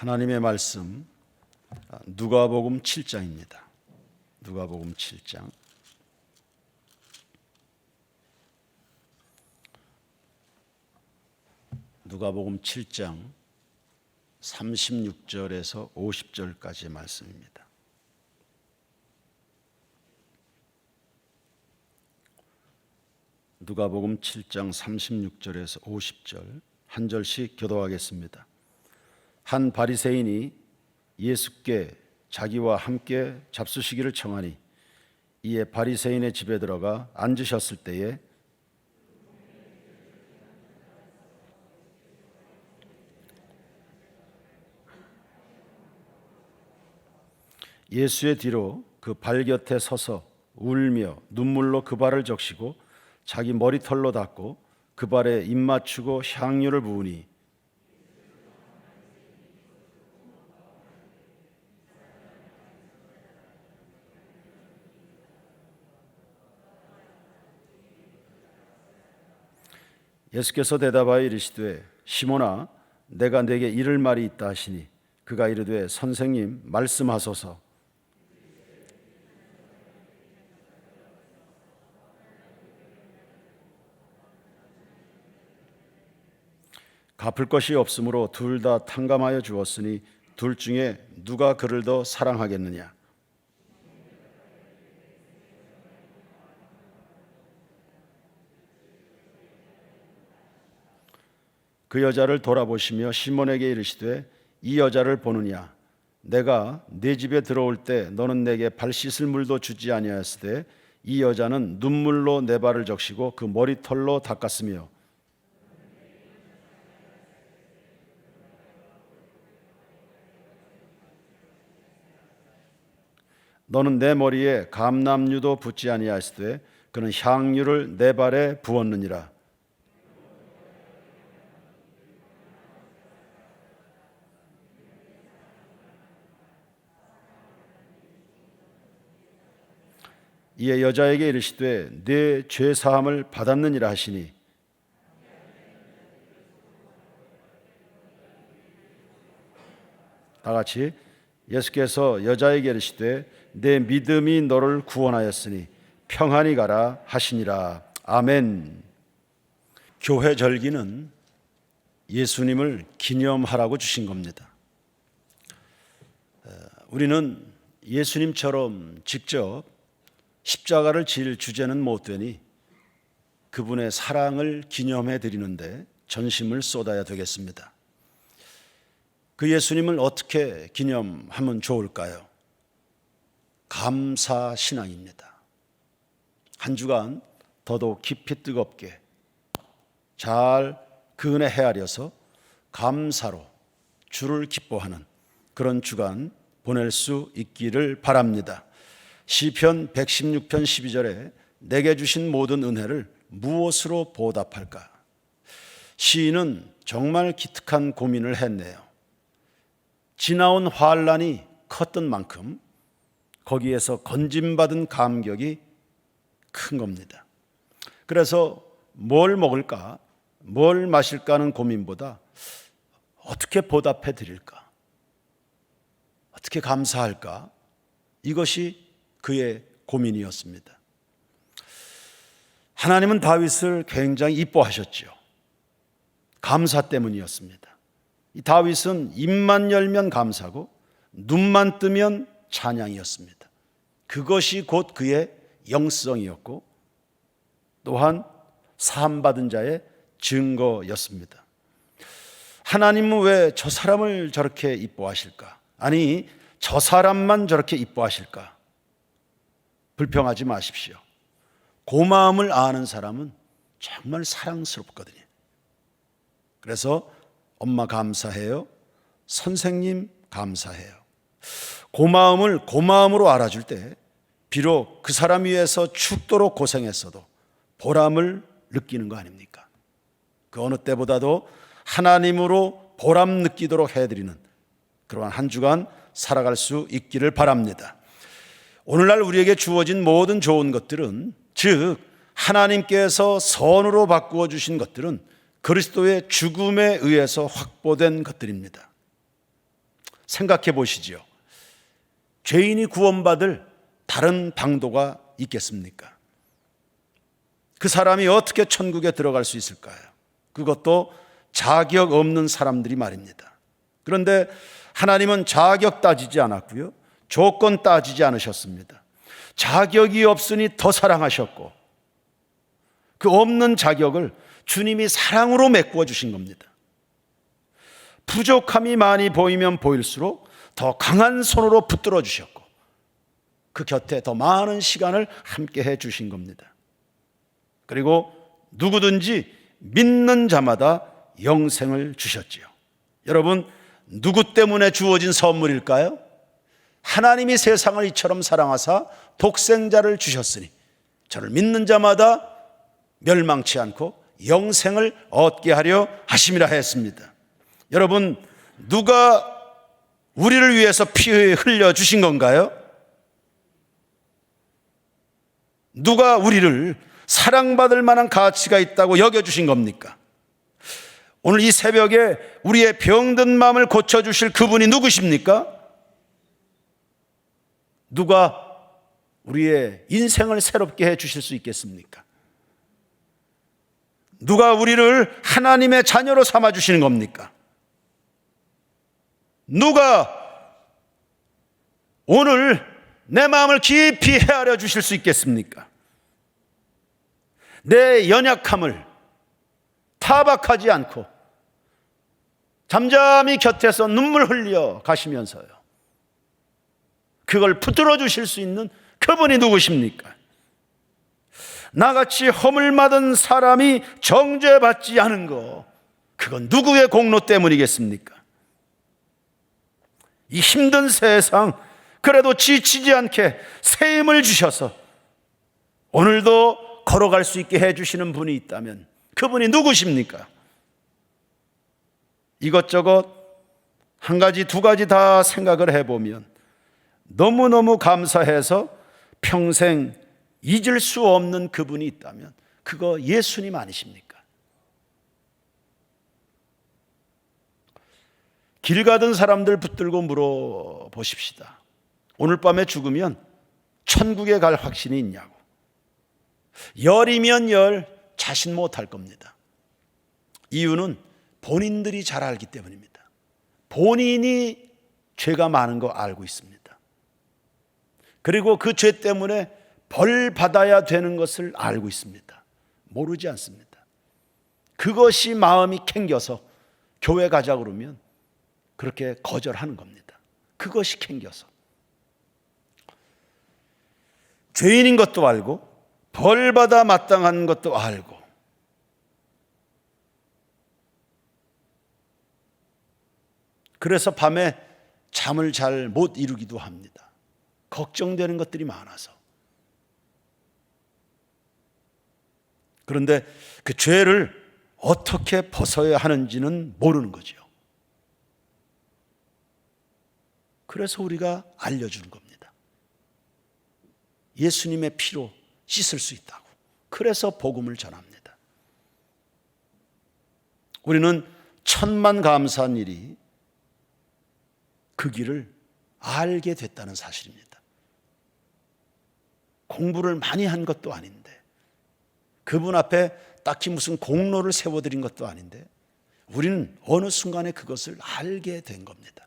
하나님의 말씀 아, 누가복음 7장입니다. 누가복음 7장 누가복음 7장 36절에서 50절까지의 말씀입니다. 누가복음 7장 36절에서 50절 한 절씩 교도하겠습니다. 한 바리새인이 예수께 자기와 함께 잡수시기를 청하니 이에 바리새인의 집에 들어가 앉으셨을 때에 예수의 뒤로 그 발 곁에 서서 울며 눈물로 그 발을 적시고 자기 머리털로 닦고 그 발에 입 맞추고 향유를 부으니 예수께서 대답하여 이르시되 시몬아 내가 네게 이를 말이 있다 하시니 그가 이르되 선생님 말씀하소서. 갚을 것이 없으므로 둘 다 탕감하여 주었으니 둘 중에 누가 그를 더 사랑하겠느냐 그 여자를 돌아보시며 시몬에게 이르시되 이 여자를 보느냐? 내가 네 집에 들어올 때 너는 내게 발 씻을 물도 주지 아니하였으되 이 여자는 눈물로 내 발을 적시고 그 머리털로 닦았으며 너는 내 머리에 감람유도 붓지 아니하였으되 그는 향유를 내 발에 부었느니라 이에 여자에게 이르시되 내 죄 사함을 받았느니라 하시니 다 같이 예수께서 여자에게 이르시되 내 믿음이 너를 구원하였으니 평안히 가라 하시니라 아멘. 교회 절기는 예수님을 기념하라고 주신 겁니다. 어, 우리는 예수님처럼 직접 십자가를 질 주제는 못 되니 그분의 사랑을 기념해 드리는데 전심을 쏟아야 되겠습니다. 그 예수님을 어떻게 기념하면 좋을까요? 감사 신앙입니다. 한 주간 더더욱 깊이 뜨겁게 잘 그 은혜 헤아려서 감사로 주를 기뻐하는 그런 주간 보낼 수 있기를 바랍니다. 시편 116편 12절에 내게 주신 모든 은혜를 무엇으로 보답할까? 시인은 정말 기특한 고민을 했네요. 지나온 환란이 컸던 만큼 거기에서 건짐받은 감격이 큰 겁니다. 그래서 뭘 먹을까, 뭘 마실까 하는 고민보다 어떻게 보답해 드릴까, 어떻게 감사할까, 이것이 그의 고민이었습니다. 하나님은 다윗을 굉장히 이뻐하셨죠. 감사 때문이었습니다. 이 다윗은 입만 열면 감사고 눈만 뜨면 찬양이었습니다. 그것이 곧 그의 영성이었고 또한 사함받은 자의 증거였습니다. 하나님은 왜 저 사람을 저렇게 이뻐하실까? 아니, 저 사람만 저렇게 이뻐하실까? 불평하지 마십시오. 고마움을 아는 사람은 정말 사랑스럽거든요. 그래서 엄마 감사해요. 선생님 감사해요. 고마움을 고마움으로 알아줄 때 비록 그 사람 위해서 죽도록 고생했어도 보람을 느끼는 거 아닙니까? 그 어느 때보다도 하나님으로 보람 느끼도록 해드리는 그러한 한 주간 살아갈 수 있기를 바랍니다. 오늘날 우리에게 주어진 모든 좋은 것들은 즉 하나님께서 선으로 바꾸어 주신 것들은 그리스도의 죽음에 의해서 확보된 것들입니다. 생각해 보시지요. 죄인이 구원받을 다른 방도가 있겠습니까? 그 사람이 어떻게 천국에 들어갈 수 있을까요? 그것도 자격 없는 사람들이 말입니다. 그런데 하나님은 자격 따지지 않았고요. 조건 따지지 않으셨습니다. 자격이 없으니 더 사랑하셨고 그 없는 자격을 주님이 사랑으로 메꾸어 주신 겁니다. 부족함이 많이 보이면 보일수록 더 강한 손으로 붙들어 주셨고 그 곁에 더 많은 시간을 함께 해 주신 겁니다. 그리고 누구든지 믿는 자마다 영생을 주셨지요. 여러분, 누구 때문에 주어진 선물일까요? 하나님이 세상을 이처럼 사랑하사 독생자를 주셨으니 저를 믿는 자마다 멸망치 않고 영생을 얻게 하려 하심이라 했습니다. 여러분, 누가 우리를 위해서 피 흘려 주신 건가요? 누가 우리를 사랑받을 만한 가치가 있다고 여겨주신 겁니까? 오늘 이 새벽에 우리의 병든 마음을 고쳐주실 그분이 누구십니까? 누가 우리의 인생을 새롭게 해 주실 수 있겠습니까? 누가 우리를 하나님의 자녀로 삼아 주시는 겁니까? 누가 오늘 내 마음을 깊이 헤아려 주실 수 있겠습니까? 내 연약함을 타박하지 않고 잠잠히 곁에서 눈물 흘려 가시면서요. 그걸 붙들어 주실 수 있는 그분이 누구십니까? 나같이 허물맞은 사람이 정죄받지 않은 거, 그건 누구의 공로 때문이겠습니까? 이 힘든 세상, 그래도 지치지 않게 새 힘을 주셔서 오늘도 걸어갈 수 있게 해주시는 분이 있다면 그분이 누구십니까? 이것저것 한 가지, 두 가지 다 생각을 해보면 너무너무 감사해서 평생 잊을 수 없는 그분이 있다면 그거 예수님 아니십니까? 길 가던 사람들 붙들고 물어보십시다. 오늘 밤에 죽으면 천국에 갈 확신이 있냐고. 열이면 열 자신 못할 겁니다. 이유는 본인들이 잘 알기 때문입니다. 본인이 죄가 많은 거 알고 있습니다. 그리고 그 죄 때문에 벌 받아야 되는 것을 알고 있습니다. 모르지 않습니다. 그것이 마음이 캥겨서 교회 가자 그러면 그렇게 거절하는 겁니다. 그것이 캥겨서. 죄인인 것도 알고 벌 받아 마땅한 것도 알고 그래서 밤에 잠을 잘 못 이루기도 합니다. 걱정되는 것들이 많아서. 그런데 그 죄를 어떻게 벗어야 하는지는 모르는 거죠. 그래서 우리가 알려주는 겁니다. 예수님의 피로 씻을 수 있다고. 그래서 복음을 전합니다. 우리는 천만 감사한 일이 그 길을 알게 됐다는 사실입니다. 공부를 많이 한 것도 아닌데, 그분 앞에 딱히 무슨 공로를 세워드린 것도 아닌데, 우리는 어느 순간에 그것을 알게 된 겁니다.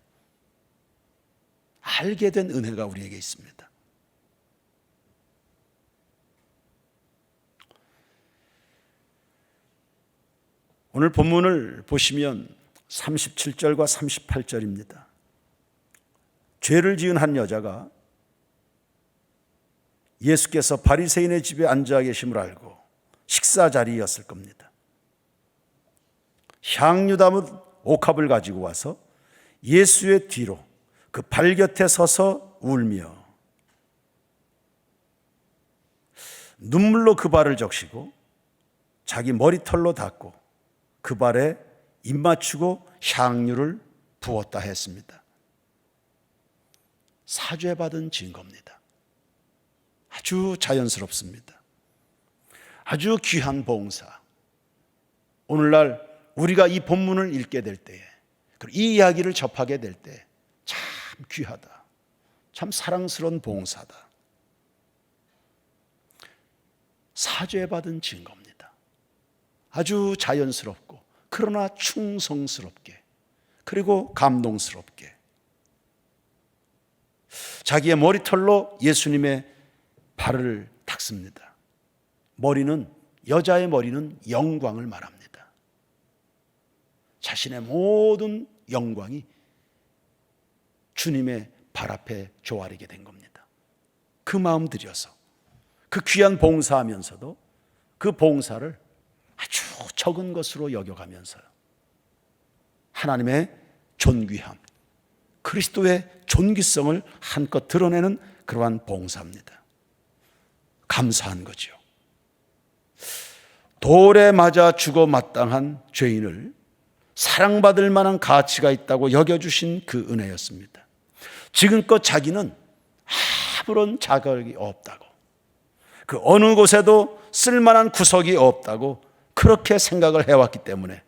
알게 된 은혜가 우리에게 있습니다. 오늘 본문을 보시면 37절과 38절입니다. 죄를 지은 한 여자가 예수께서 바리새인의 집에 앉아 계심을 알고 식사 자리였을 겁니다. 향유 담은 옥합을 가지고 와서 예수의 뒤로 그 발 곁에 서서 울며 눈물로 그 발을 적시고 자기 머리털로 닦고 그 발에 입 맞추고 향유를 부었다 했습니다. 사죄받은 증거입니다. 아주 자연스럽습니다. 아주 귀한 봉사. 오늘날 우리가 이 본문을 읽게 될 때에, 이 이야기를 접하게 될 때, 귀하다. 참 사랑스러운 봉사다. 사죄받은 증거입니다. 아주 자연스럽고 그러나 충성스럽게 그리고 감동스럽게 자기의 머리털로 예수님의 발을 닦습니다. 머리는 여자의 머리는 영광을 말합니다. 자신의 모든 영광이 주님의 발 앞에 조아리게 된 겁니다. 그 마음 들여서 그 귀한 봉사하면서도 그 봉사를 아주 적은 것으로 여겨가면서요. 하나님의 존귀함, 그리스도의 존귀성을 한껏 드러내는 그러한 봉사입니다. 감사한 거죠. 돌에 맞아 죽어 마땅한 죄인을 사랑받을 만한 가치가 있다고 여겨주신 그 은혜였습니다. 지금껏 자기는 아무런 자격이 없다고, 그 어느 곳에도 쓸만한 구석이 없다고 그렇게 생각을 해왔기 때문에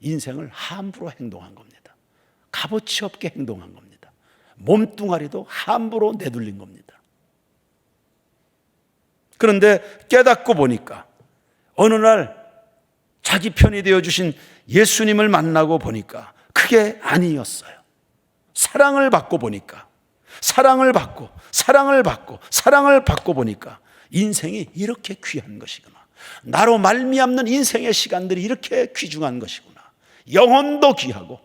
인생을 함부로 행동한 겁니다. 값어치 없게 행동한 겁니다. 몸뚱아리도 함부로 내돌린 겁니다. 그런데 깨닫고 보니까 어느 날 자기 편이 되어 주신 예수님을 만나고 보니까 그게 아니었어요. 사랑을 받고 보니까 사랑을 받고 사랑을 받고 사랑을 받고 보니까 인생이 이렇게 귀한 것이구나. 나로 말미암는 인생의 시간들이 이렇게 귀중한 것이구나. 영혼도 귀하고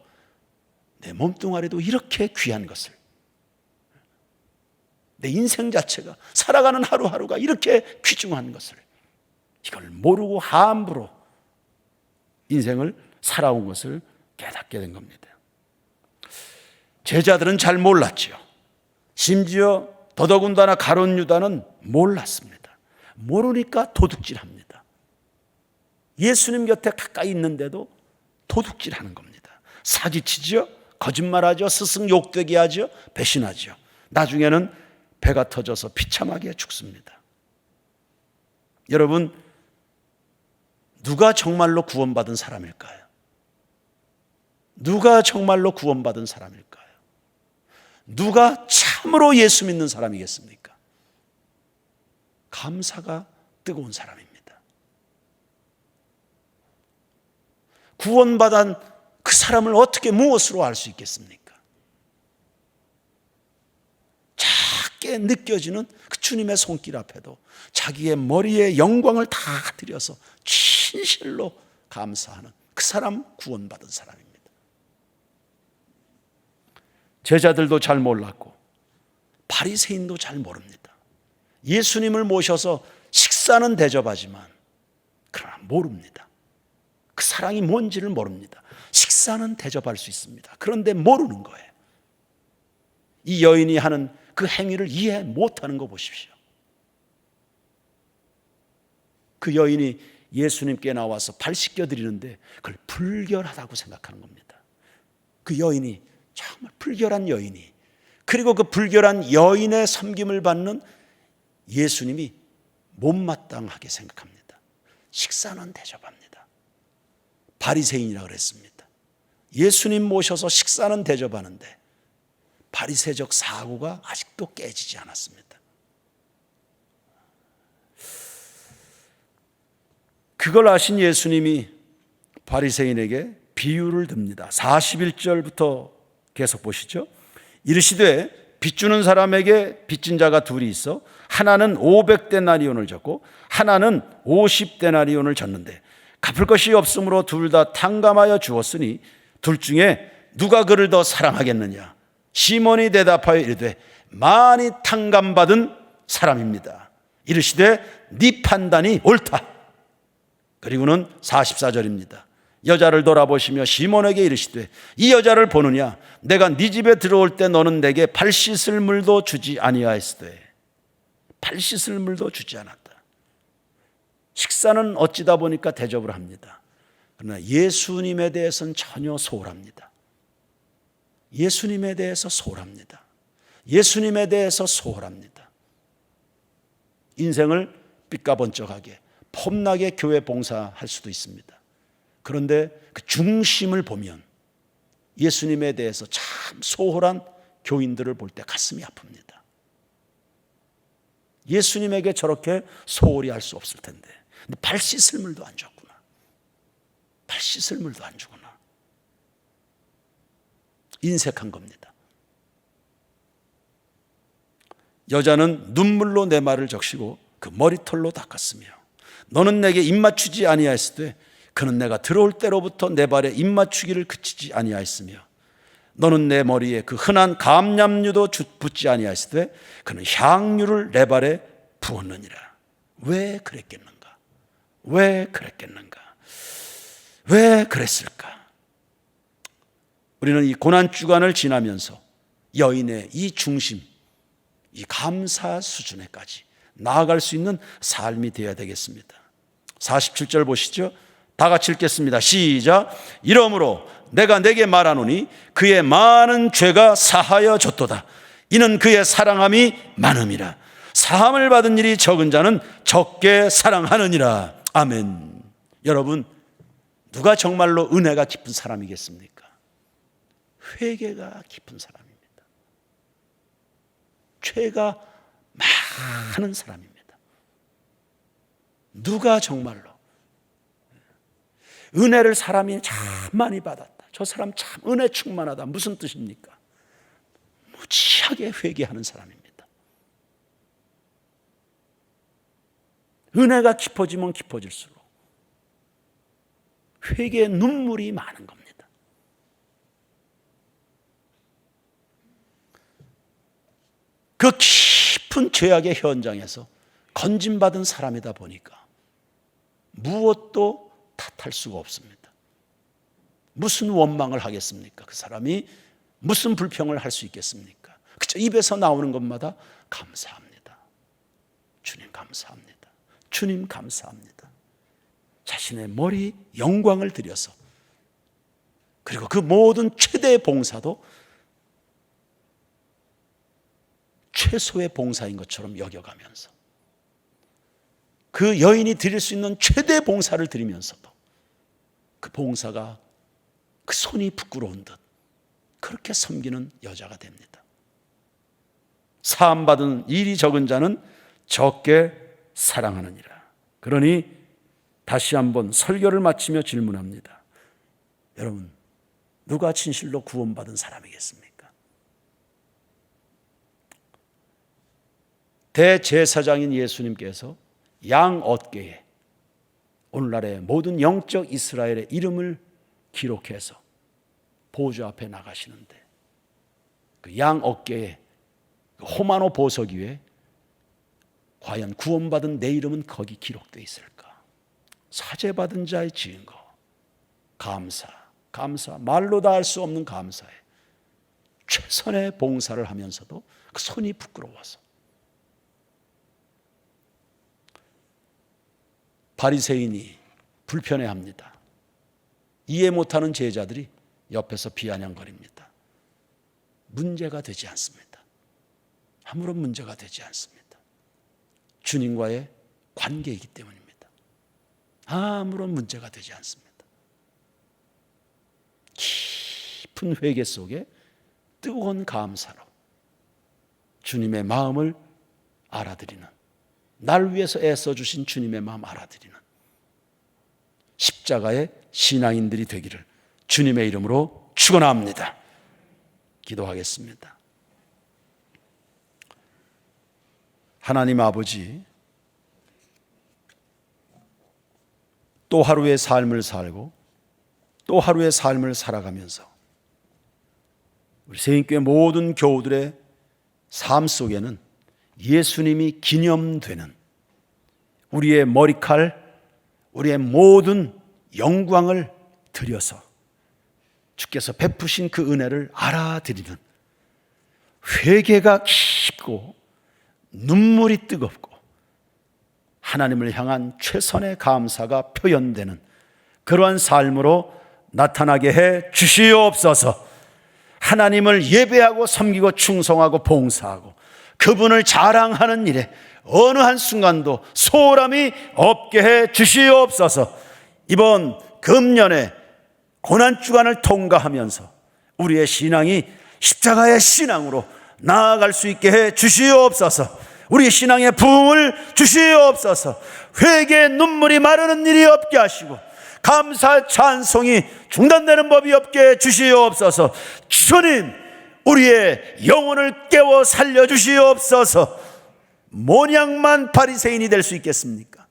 내 몸뚱아리도 이렇게 귀한 것을 내 인생 자체가 살아가는 하루하루가 이렇게 귀중한 것을 이걸 모르고 함부로 인생을 살아온 것을 깨닫게 된 겁니다. 제자들은 잘 몰랐지요. 심지어 더더군다나 가론 유다는 몰랐습니다. 모르니까 도둑질합니다. 예수님 곁에 가까이 있는데도 도둑질하는 겁니다. 사기치죠, 거짓말하죠, 스승 욕되게 하죠, 배신하죠. 나중에는 배가 터져서 비참하게 죽습니다. 여러분 누가 정말로 구원받은 사람일까요? 누가 정말로 구원받은 사람일까요? 누가 참으로 예수 믿는 사람이겠습니까? 감사가 뜨거운 사람입니다. 구원받은 그 사람을 어떻게 무엇으로 알 수 있겠습니까? 작게 느껴지는 그 주님의 손길 앞에도 자기의 머리에 영광을 다 들여서 진실로 감사하는 그 사람 구원받은 사람입니다. 제자들도 잘 몰랐고 바리새인도 잘 모릅니다. 예수님을 모셔서 식사는 대접하지만 그러나 모릅니다. 그 사랑이 뭔지를 모릅니다. 식사는 대접할 수 있습니다. 그런데 모르는 거예요. 이 여인이 하는 그 행위를 이해 못하는 거 보십시오. 그 여인이 예수님께 나와서 발 씻겨 드리는데 그걸 불결하다고 생각하는 겁니다. 그 여인이 정말 불결한 여인이 그리고 그 불결한 여인의 섬김을 받는 예수님이 못마땅하게 생각합니다. 식사는 대접합니다. 바리새인이라 그랬습니다. 예수님 모셔서 식사는 대접하는데 바리새적 사고가 아직도 깨지지 않았습니다. 그걸 아신 예수님이 바리새인에게 비유를 듭니다. 41절부터 계속 보시죠. 이르시되 빚 주는 사람에게 빚진 자가 둘이 있어 하나는 500데나리온을 졌고 하나는 50데나리온을 졌는데 갚을 것이 없으므로 둘 다 탕감하여 주었으니 둘 중에 누가 그를 더 사랑하겠느냐 시몬이 대답하여 이르되 많이 탕감받은 사람입니다 이르시되 네 판단이 옳다 그리고는 44절입니다. 여자를 돌아보시며 시몬에게 이르시되 이 여자를 보느냐 내가 네 집에 들어올 때 너는 내게 발 씻을 물도 주지 아니하였으되 발 씻을 물도 주지 않았다. 식사는 어찌다 보니까 대접을 합니다. 그러나 예수님에 대해서는 전혀 소홀합니다. 예수님에 대해서 소홀합니다. 예수님에 대해서 소홀합니다. 인생을 삐까번쩍하게 폼나게 교회 봉사할 수도 있습니다. 그런데 그 중심을 보면 예수님에 대해서 참 소홀한 교인들을 볼 때 가슴이 아픕니다. 예수님에게 저렇게 소홀히 할 수 없을 텐데. 근데 발 씻을 물도 안 줬구나. 발 씻을 물도 안 주구나. 인색한 겁니다. 여자는 눈물로 내 말을 적시고 그 머리털로 닦았으며 너는 내게 입맞추지 아니하였을 때 그는 내가 들어올 때로부터 내 발에 입맞추기를 그치지 아니하였으며 너는 내 머리에 그 흔한 감람류도 붙지 아니하였을 때 그는 향유를 내 발에 부었느니라. 왜 그랬겠는가? 왜 그랬겠는가? 왜 그랬을까? 우리는 이 고난 주간을 지나면서 여인의 이 중심, 이 감사 수준에까지 나아갈 수 있는 삶이 되어야 되겠습니다. 47절 보시죠. 다 같이 읽겠습니다. 시작. 이러므로 내가 내게 말하노니 그의 많은 죄가 사하여 졌도다. 이는 그의 사랑함이 많음이라. 사함을 받은 일이 적은 자는 적게 사랑하느니라. 아멘. 여러분, 누가 정말로 은혜가 깊은 사람이겠습니까? 회개가 깊은 사람입니다. 죄가 많은 사람입니다. 누가 정말로 은혜를 사람이 참 많이 받았다. 저 사람 참 은혜 충만하다. 무슨 뜻입니까? 무지하게 회개하는 사람입니다. 은혜가 깊어지면 깊어질수록 회개의 눈물이 많은 겁니다. 그 깊은 죄악의 현장에서 건진받은 사람이다 보니까 무엇도 탓할 수가 없습니다. 무슨 원망을 하겠습니까? 그 사람이 무슨 불평을 할 수 있겠습니까? 그저 입에서 나오는 것마다 감사합니다. 주님 감사합니다. 주님 감사합니다. 자신의 머리 영광을 들여서 그리고 그 모든 최대의 봉사도 최소의 봉사인 것처럼 여겨가면서 그 여인이 드릴 수 있는 최대 봉사를 드리면서도 그 봉사가 그 손이 부끄러운 듯 그렇게 섬기는 여자가 됩니다. 사함받은 일이 적은 자는 적게 사랑하느니라. 그러니 다시 한번 설교를 마치며 질문합니다. 여러분, 누가 진실로 구원받은 사람이겠습니까? 대제사장인 예수님께서 양 어깨에 오늘날의 모든 영적 이스라엘의 이름을 기록해서 보좌 앞에 나가시는데 그 양 어깨에 그 호마노 보석 위에 과연 구원받은 내 이름은 거기 기록되어 있을까? 사죄받은 자의 증거, 감사, 감사, 말로 다 할 수 없는 감사에 최선의 봉사를 하면서도 그 손이 부끄러워서 바리새인이 불편해합니다. 이해 못하는 제자들이 옆에서 비아냥거립니다. 문제가 되지 않습니다. 아무런 문제가 되지 않습니다. 주님과의 관계이기 때문입니다. 아무런 문제가 되지 않습니다. 깊은 회개 속에 뜨거운 감사로 주님의 마음을 알아들이는 날 위해서 애써 주신 주님의 마음 알아들이는 십자가의 신앙인들이 되기를 주님의 이름으로 축원합니다. 기도하겠습니다. 하나님 아버지 또 하루의 삶을 살고 또 하루의 삶을 살아가면서 우리 세인교회 모든 교우들의 삶 속에는 예수님이 기념되는 우리의 머리칼, 우리의 모든 영광을 들여서 주께서 베푸신 그 은혜를 알아들이는 회개가 깊고 눈물이 뜨겁고 하나님을 향한 최선의 감사가 표현되는 그러한 삶으로 나타나게 해 주시옵소서. 하나님을 예배하고 섬기고 충성하고 봉사하고 그분을 자랑하는 일에 어느 한순간도 소홀함이 없게 해 주시옵소서. 이번 금년에 고난 주간을 통과하면서 우리의 신앙이 십자가의 신앙으로 나아갈 수 있게 해 주시옵소서. 우리 신앙의 부흥을 주시옵소서. 회개의 눈물이 마르는 일이 없게 하시고 감사 찬송이 중단되는 법이 없게 해 주시옵소서. 주님, 우리의 영혼을 깨워 살려 주시옵소서. 모양만 바리새인이 될 수 있겠습니까?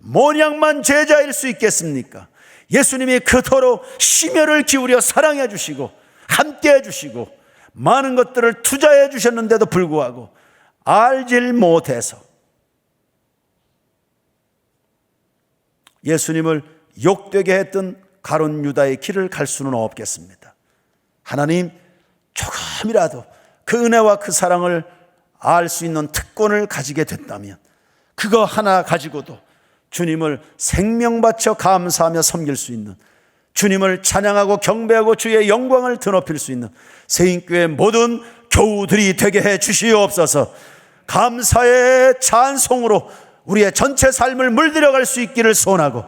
모양만 제자일 수 있겠습니까? 예수님이 그토록 심혈을 기울여 사랑해 주시고 함께 해 주시고 많은 것들을 투자해 주셨는데도 불구하고 알질 못해서 예수님을 욕되게 했던 가론 유다의 길을 갈 수는 없겠습니다. 하나님 조금이라도 그 은혜와 그 사랑을 알 수 있는 특권을 가지게 됐다면 그거 하나 가지고도 주님을 생명 바쳐 감사하며 섬길 수 있는 주님을 찬양하고 경배하고 주의 영광을 드높일 수 있는 세인교회 모든 교우들이 되게 해 주시옵소서. 감사의 찬송으로 우리의 전체 삶을 물들여갈 수 있기를 소원하고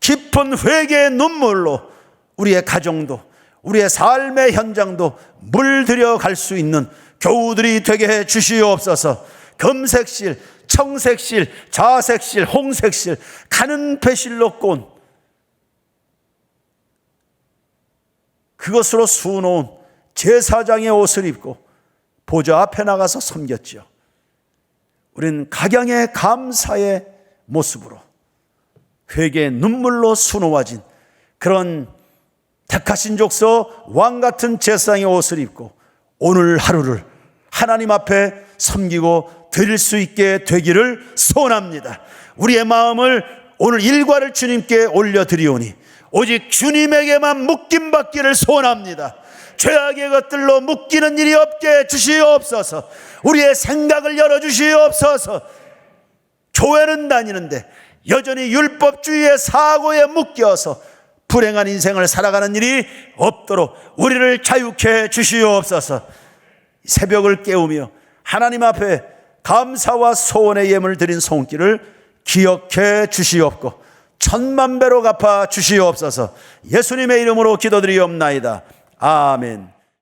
깊은 회개의 눈물로 우리의 가정도 우리의 삶의 현장도 물들여 갈 수 있는 교우들이 되게 해 주시옵소서. 금색실, 청색실, 자색실, 홍색실, 가는 배실로 꼰 그것으로 수놓은 제사장의 옷을 입고 보좌 앞에 나가서 섬겼죠. 우리는 각양의 감사의 모습으로 회개의 눈물로 수놓아진 그런 택하신 족서 왕 같은 제사장의 옷을 입고 오늘 하루를 하나님 앞에 섬기고 드릴 수 있게 되기를 소원합니다. 우리의 마음을 오늘 일과를 주님께 올려드리오니 오직 주님에게만 묶임 받기를 소원합니다. 죄악의 것들로 묶이는 일이 없게 주시옵소서. 우리의 생각을 열어 주시옵소서. 교회는 다니는데 여전히 율법주의의 사고에 묶여서 불행한 인생을 살아가는 일이 없도록 우리를 자유케 주시옵소서. 새벽을 깨우며 하나님 앞에 감사와 소원의 예물 드린 손길을 기억해 주시옵고 천만 배로 갚아 주시옵소서. 예수님의 이름으로 기도드리옵나이다. 아멘.